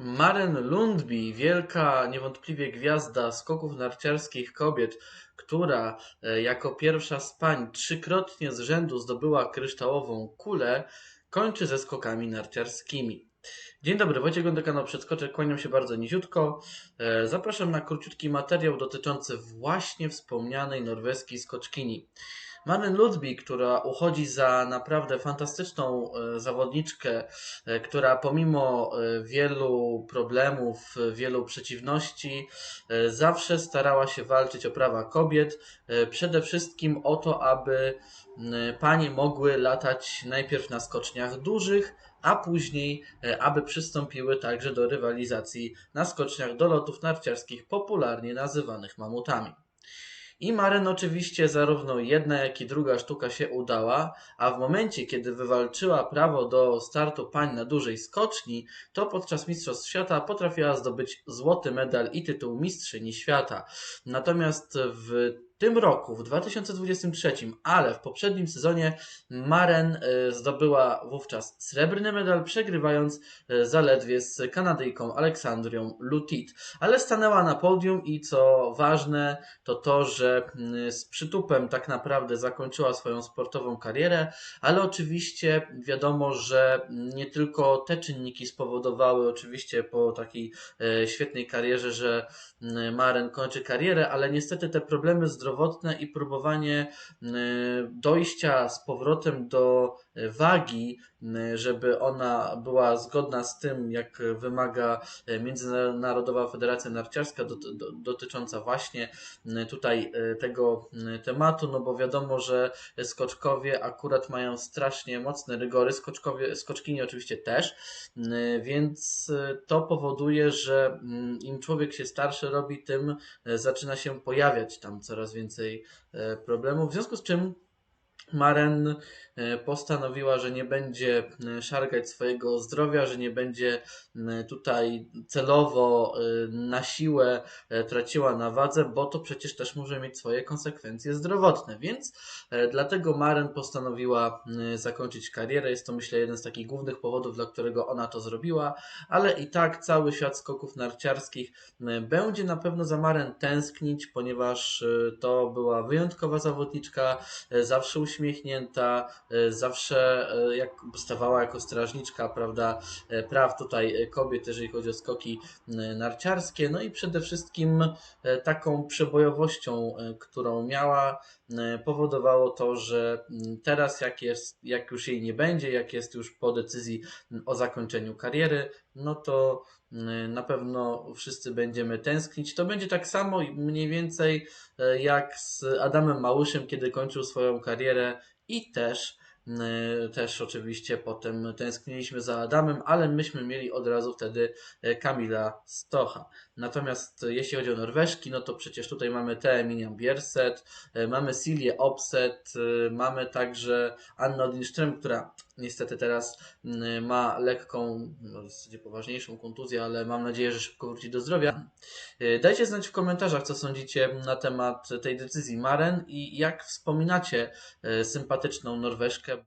Maren Lundby, wielka niewątpliwie gwiazda skoków narciarskich kobiet, która e, jako pierwsza z pań trzykrotnie z rzędu zdobyła kryształową kulę, kończy ze skokami narciarskimi. Dzień dobry, Wojciech Gondek, kanał Przedskoczek, kłaniam się bardzo niziutko. E, Zapraszam na króciutki materiał dotyczący właśnie wspomnianej norweskiej skoczkini. Maren Ludby, która uchodzi za naprawdę fantastyczną e, zawodniczkę, e, która pomimo e, wielu problemów, wielu przeciwności, zawsze starała się walczyć o prawa kobiet. Przede wszystkim o to, aby panie mogły latać najpierw na skoczniach dużych, a później, aby przystąpiły także do rywalizacji na skoczniach do lotów narciarskich, popularnie nazywanych mamutami. I Maren oczywiście zarówno jedna, jak i druga sztuka się udała, a w momencie, kiedy wywalczyła prawo do startu pań na dużej skoczni, to podczas Mistrzostw Świata potrafiła zdobyć złoty medal i tytuł Mistrzyni Świata. Natomiast w tym roku, w 2023, ale w poprzednim sezonie, Maren e, zdobyła wówczas srebrny medal, przegrywając e, zaledwie z Kanadyjką Aleksandrią Lutit. Ale stanęła na podium i co ważne, to to, że mm, z przytupem tak naprawdę zakończyła swoją sportową karierę, ale oczywiście wiadomo, że nie tylko te czynniki spowodowały oczywiście po takiej e, świetnej karierze, że mm, Maren kończy karierę, ale niestety te problemy zdrowotne i próbowanie mm, dojścia z powrotem do wagi, żeby ona była zgodna z tym, jak wymaga e, Międzynarodowa Federacja Narciarska dot- do- dotycząca właśnie tutaj e, tego tematu, no bo wiadomo, że skoczkowie akurat mają strasznie mocne rygory, skoczkowie, skoczkini oczywiście też, więc e, to powoduje, że im człowiek się starszy robi, tym zaczyna się pojawiać tam coraz więcej problemów, w związku z czym Maren e, postanowiła, że nie będzie e, szargać swojego zdrowia, że nie będzie m, tutaj celowo e, na siłę e, traciła na wadze, bo to przecież też może mieć swoje konsekwencje zdrowotne. Więc e, dlatego Maren postanowiła zakończyć karierę. Jest to myślę jeden z takich głównych powodów, dla którego ona to zrobiła, ale i tak cały świat skoków narciarskich będzie na pewno za Maren tęsknić, ponieważ e, to była wyjątkowa zawodniczka, e, zawsze uśmiechnięta, e, zawsze e, jak stawała jako strażniczka, prawda, e, praw tutaj kobiet, jeżeli chodzi o skoki narciarskie, no i przede wszystkim taką przebojowością, którą miała, powodowało to, że m, teraz jak jest, jak już jej nie będzie, jak jest już po decyzji m, o zakończeniu kariery, no to na pewno wszyscy będziemy tęsknić. To będzie tak samo mniej więcej jak z Adamem Małyszem, kiedy kończył swoją karierę i też e, też oczywiście potem tęskniliśmy za Adamem, ale myśmy mieli od razu wtedy e, Kamila Stocha. Natomiast e, jeśli chodzi o Norweżki, no to przecież tutaj mamy Tę Miniam Bierset, e, mamy Silię Opset, mamy także Annę Odinström, która niestety teraz mm, ma lekką, no w zasadzie poważniejszą kontuzję, ale mam nadzieję, że szybko wróci do zdrowia. E, Dajcie znać w komentarzach, co sądzicie na temat tej decyzji Maren i jak wspominacie e, sympatyczną Norweżkę.